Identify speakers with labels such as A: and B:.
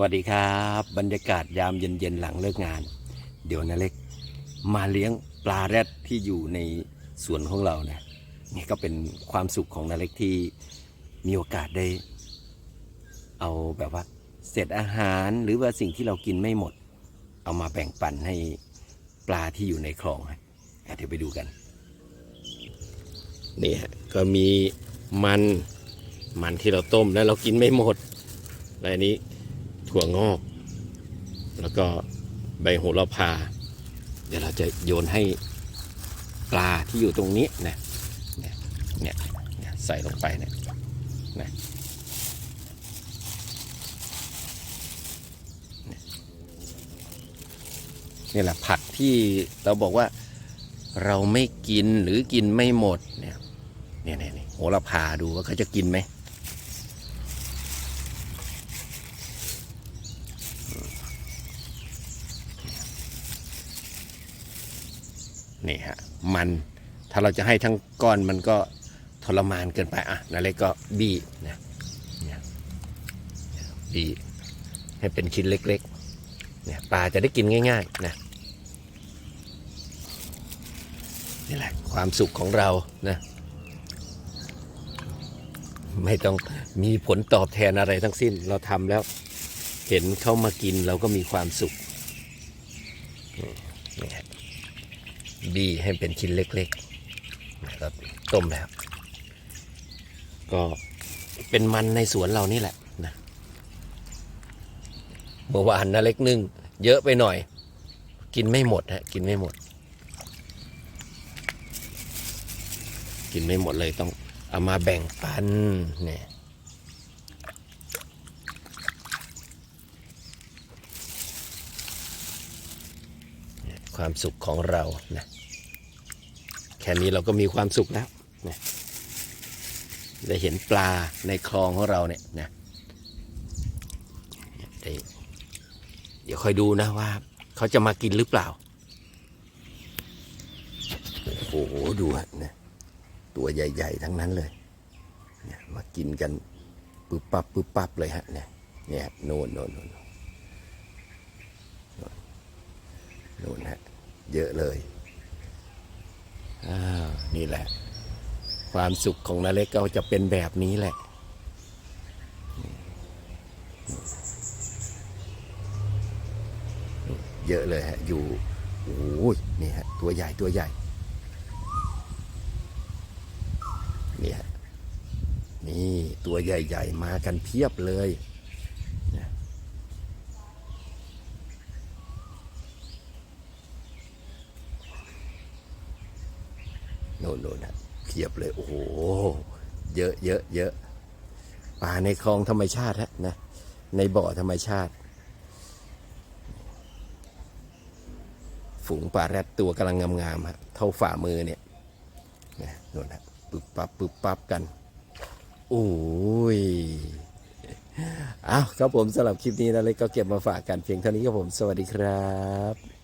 A: วัสดีครับ บรรยากาศยามเย็นๆหลังเลิกงาน เดี๋ยวนาเล็ก มาเลี้ยงปลาแรดที่อยู่ในสวนของเรานะนี่ก็เป็นความสุขของนาเล็กที่มีโอกาสได้ เอาแบบว่าเศษอาหารหรือว่าสิ่งที่เรากินไม่หมด เอามาแบ่งปันให้ปลาที่อยู่ในคลองฮะเดี๋ยวไปดูกันนี่ฮะก็มีมันมันที่เราต้มแล้วเรากินไม่หมดและนี้ ถั่วงอก แล้วก็ใบโหระพา เดี๋ยวเราจะโยนให้ปลาที่อยู่ตรงนี้นะเนี่ยเนี่ยเนี่ยใส่ลงไปเนี่ยนะนี่แหละผักที่เราบอกว่าเราไม่กินหรือกินไม่หมดเนี่ยเนี่ยเนี่ยโหระพาดูว่าเขาจะกินไหม นี่ฮะมันถ้าเราจะให้ทั้งก้อนมันก็ทรมานเกินไปอะนาเล็กก็บี้นะบี้ให้เป็นชิ้นเล็กๆเนี่ยปลาจะได้กินง่าย ๆ นะนี่แหละความสุขของเรานะไม่ต้องมีผลตอบแทนอะไรทั้งสิ้น เราทำแล้วเห็นเขามากินเราก็มีความสุขนี่ บี้ให้เป็นชิ้นเล็กๆแล้วต้มแล้ว ก็เป็นมันในสวนเรานี่แหละนะเมื่อวานนะเล็กนึ่งเยอะไปหน่อย กินไม่หมดฮะกินไม่หมด กินไม่หมดเลยต้องเอามาแบ่งปันเนี่ย ความสุขของเรานะแค่นี้เราก็มีความสุขแล้วนะได้เห็นปลาในคลองของเราเนี่ยนะเดี๋ยวคอยดูนะว่า เขาจะมากินหรือเปล่า โอ้โหดูฮะนะตัวใหญ่ ๆ ทั้งนั้นเลยมากินกันปึ๊บปับปึ๊บปับเลยฮะเนี่ยเนี่ยโน่นโน่นโน่นโน่นฮะ เยอะเลยอ้าวนี่แหละ ความสุขของนาเล็กก็จะเป็นแบบนี้แหละเยอะเลยฮะ อยู่ โอ้ย นี่ฮะ ตัวใหญ่ ตัวใหญ่ นี่ฮะ นี่ ตัวใหญ่ ๆ มากันเพียบเลยนะโน่นโน่นะเพียบเลยโอ้โหเยอะเยอะเยอะปลาในคลองธรรมชาติฮะนะในบ่อธรรมชาติ ฝูงปลาแรดตัวกำลังงามๆฮะเท่าฝ่ามือเนี่ยนะโน่นฮะปึ๊บปั๊บปึ๊บปั๊บกันโอ้ยอ้าวครับผมสำหรับคลิปนี้นะเลยก็เก็บมาฝากกันเพียงเท่านี้ครับผมสวัสดีครับ